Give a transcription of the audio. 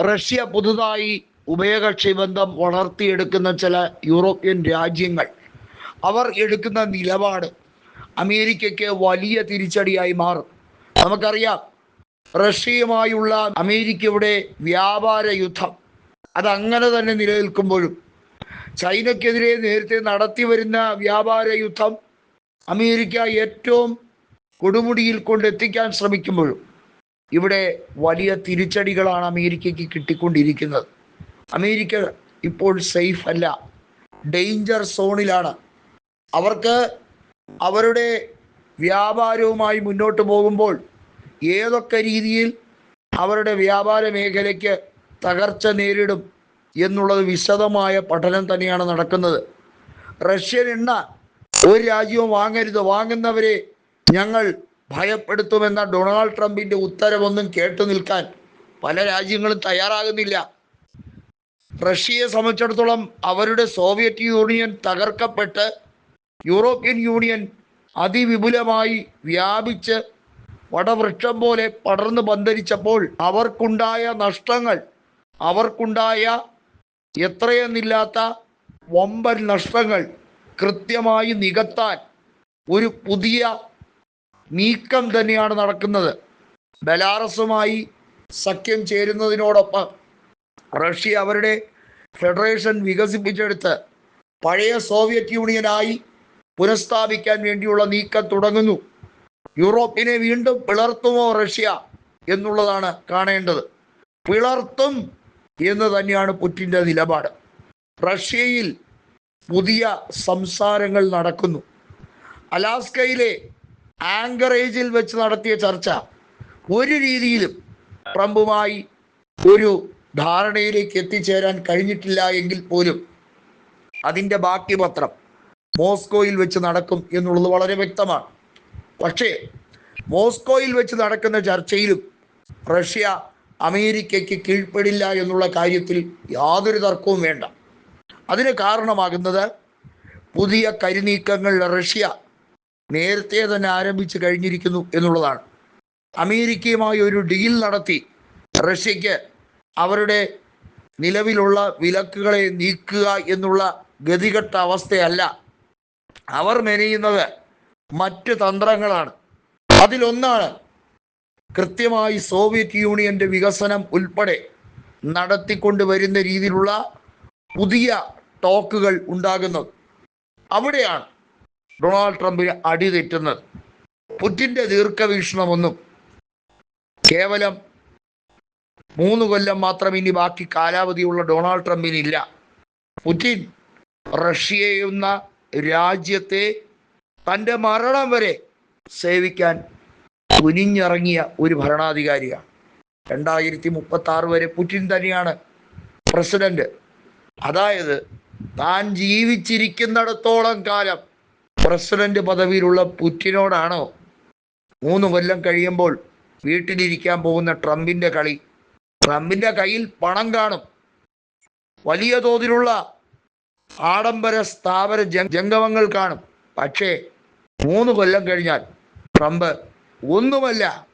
Russia പുതുതായി ഉഭയകക്ഷി ബന്ധം വളർത്തിയെടുക്കുന്ന ചില യൂറോപ്യൻ രാജ്യങ്ങൾ. അവർ എടുക്കുന്ന നിലപാട് അമേരിക്കയ്ക്ക് വലിയ തിരിച്ചടിയായി മാറും. നമുക്കറിയാം റഷ്യയുമായുള്ള അമേരിക്കയുടെ വ്യാപാര യുദ്ധം അതങ്ങനെ തന്നെ നിലനിൽക്കുമ്പോഴും ചൈനയ്ക്കെതിരെ നേരത്തെ നടത്തി വരുന്ന വ്യാപാര യുദ്ധം അമേരിക്ക ഏറ്റവും കൊടുമുടിയിൽ കൊണ്ടെത്തിക്കാൻ ശ്രമിക്കുമ്പോഴും ഇവിടെ വലിയ തിരിച്ചടികളാണ് അമേരിക്കയ്ക്ക് കിട്ടിക്കൊണ്ടിരിക്കുന്നത്. അമേരിക്ക ഇപ്പോൾ സേഫ് അല്ല. ഡേഞ്ചർ സോണിലാണ് അവർക്ക് അവരുടെ വ്യാപാരവുമായി മുന്നോട്ട് പോകുമ്പോൾ ഏതൊക്കെ രീതിയിൽ അവരുടെ വ്യാപാര മേഖലയ്ക്ക് തകർച്ച നേരിടും എന്നുള്ളത് വിശദമായ പഠനം തന്നെയാണ് നടക്കുന്നത്. റഷ്യൻ എണ്ണ ഒരു രാജ്യവും വാങ്ങരുത്. വാങ്ങുന്നവരെ ഞങ്ങൾ ഭയപ്പെടുത്തുമെന്ന ഡൊണാൾഡ് ട്രംപിന്റെ ഉത്തരവൊന്നും കേട്ടു നിൽക്കാൻ പല രാജ്യങ്ങളും തയ്യാറാകുന്നില്ല. റഷ്യയെ സംബന്ധിച്ചിടത്തോളം അവരുടെ സോവിയറ്റ് യൂണിയൻ തകർക്കപ്പെട്ട് യൂറോപ്യൻ യൂണിയൻ അതിവിപുലമായി വ്യാപിച്ച് വടവൃക്ഷം പോലെ പടർന്നു പന്തരിച്ചപ്പോൾ അവർക്കുണ്ടായ നഷ്ടങ്ങൾ അവർക്കുണ്ടായ എത്രയെന്നില്ലാത്ത വമ്പൻ നഷ്ടങ്ങൾ കൃത്യമായി നികത്താൻ ഒരു പുതിയ നീക്കം തന്നെയാണ് നടക്കുന്നത്. ബലാറസുമായി സഖ്യം ചേരുന്നതിനോടൊപ്പം റഷ്യ അവരുടെ ഫെഡറേഷൻ വികസിപ്പിച്ചെടുത്ത് പഴയ സോവിയറ്റ് യൂണിയനായി പുനഃസ്ഥാപിക്കാൻ വേണ്ടിയുള്ള നീക്കം തുടങ്ങുന്നു. യൂറോപ്പിനെ വീണ്ടും പിളർത്തുമോ റഷ്യ എന്നുള്ളതാണ് കാണേണ്ടത്. പിളർത്തും എന്ന് തന്നെയാണ് പുറ്റിന്റെ നിലപാട്. റഷ്യയിൽ പുതിയ സംസാരങ്ങൾ നടക്കുന്നു. അലാസ്കയിലെ ആങ്കറേജിൽ വെച്ച് നടത്തിയ ചർച്ച ഒരു രീതിയിലും ട്രംപുമായി ഒരു ധാരണയിലേക്ക് എത്തിച്ചേരാൻ കഴിഞ്ഞിട്ടില്ല എങ്കിൽ പോലും അതിന്റെ ബാക്കി പത്രം മോസ്കോയിൽ വെച്ച് നടക്കും എന്നുള്ളത് വളരെ വ്യക്തമാണ്. പക്ഷേ മോസ്കോയിൽ വെച്ച് നടക്കുന്ന ചർച്ചയിലും റഷ്യ അമേരിക്കയ്ക്ക് കീഴ്പ്പെടില്ല എന്നുള്ള കാര്യത്തിൽ യാതൊരു തർക്കവും വേണ്ട. അതിന് കാരണമാകുന്നത് പുതിയ കരുനീക്കങ്ങൾ റഷ്യ നേരത്തെ തന്നെ ആരംഭിച്ചു കഴിഞ്ഞിരിക്കുന്നു എന്നുള്ളതാണ്. അമേരിക്കയുമായി ഒരു ഡീൽ നടത്തി. റഷ്യക്ക് അവരുടെ നിലവിലുള്ള വിലക്കുകളെ നീക്കുക എന്നുള്ള ഗതികെട്ട അവസ്ഥയല്ല. അവർ മെനയുന്നത് മറ്റ് തന്ത്രങ്ങളാണ്. അതിലൊന്നാണ് കൃത്യമായി സോവിയറ്റ് യൂണിയന്റെ വികസനം ഉൾപ്പെടെ നടത്തിക്കൊണ്ട് വരുന്ന രീതിയിലുള്ള പുതിയ ടോക്കുകൾ ഉണ്ടാകുന്നത്. അവിടെയാണ് ഡൊണാൾഡ് ട്രംപിന് അടി തെറ്റുന്നത്. പുറ്റിന്റെ ദീർഘവീക്ഷണമൊന്നും കേവലം മൂന്ന് കൊല്ലം മാത്രം ഇനി ബാക്കി കാലാവധിയുള്ള ഡൊണാൾഡ് ട്രംപിനില്ല. പുറ്റിൻ റഷ്യ എന്ന രാജ്യത്തെ തന്റെ മരണം വരെ സേവിക്കാൻ തുനിഞ്ഞിറങ്ങിയ ഒരു ഭരണാധികാരിയാണ്. രണ്ടായിരത്തി മുപ്പത്തി ആറ് വരെ പുറ്റിൻ തന്നെയാണ് പ്രസിഡന്റ്. അതായത് താൻ ജീവിച്ചിരിക്കുന്നിടത്തോളം കാലം പ്രസിഡന്റ് പദവിയിലുള്ള പുറ്റിനോടാണോ മൂന്ന് കൊല്ലം കഴിയുമ്പോൾ വീട്ടിലിരിക്കാൻ പോകുന്ന ട്രംപിന്റെ കളി? ട്രംപിന്റെ കയ്യിൽ പണം കാണും. വലിയ തോതിലുള്ള ആഡംബര സ്ഥാപന ജംഗമങ്ങൾ കാണും. പക്ഷേ മൂന്ന് കൊല്ലം കഴിഞ്ഞാൽ ട്രംപ് ഒന്നുമല്ല